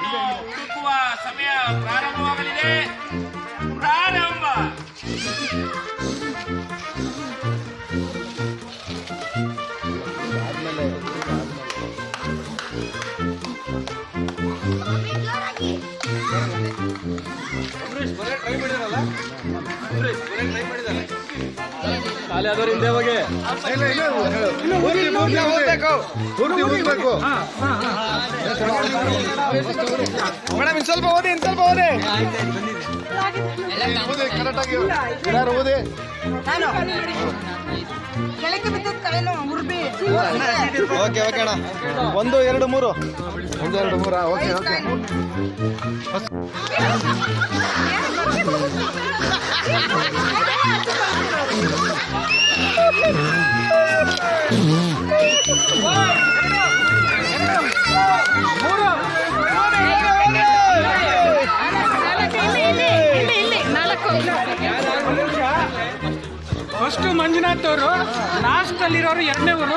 ಮಂಜುನಾಥನನ್ನು ಹುಡುಕುವ ಸಮಯ ಪ್ರಾರಂಭವಾಗಲಿದೆ ಪ್ರಾರಂಭ ಖಾಲಿ ಆದವ್ರು ಹಿಂದೆ ಹೋಗಿ ಹಾ ಓದ್ಬೇಕು ಮೇಡಮ್ ಇನ್ ಸ್ವಲ್ಪ ಓದಿ ಇನ್ ಸ್ವಲ್ಪ ಓದಿ. ಓದಿ ಕರೆಕ್ಟಾಗಿ ಯಾರು ಓದಿ. ಓಕೆ ಓಕೆ ಅಣ್ಣ. ಒಂದು ಎರಡು ಮೂರು. ಒಂದು ಎರಡು ಮೂರ ಓಕೆ ಓಕೆ. ಫಸ್ಟ್ ಮಂಜುನಾಥ್ ಅವರು ಲಾಸ್ಟ್ ಅಲ್ಲಿರೋರು ಎರಡನೇವರು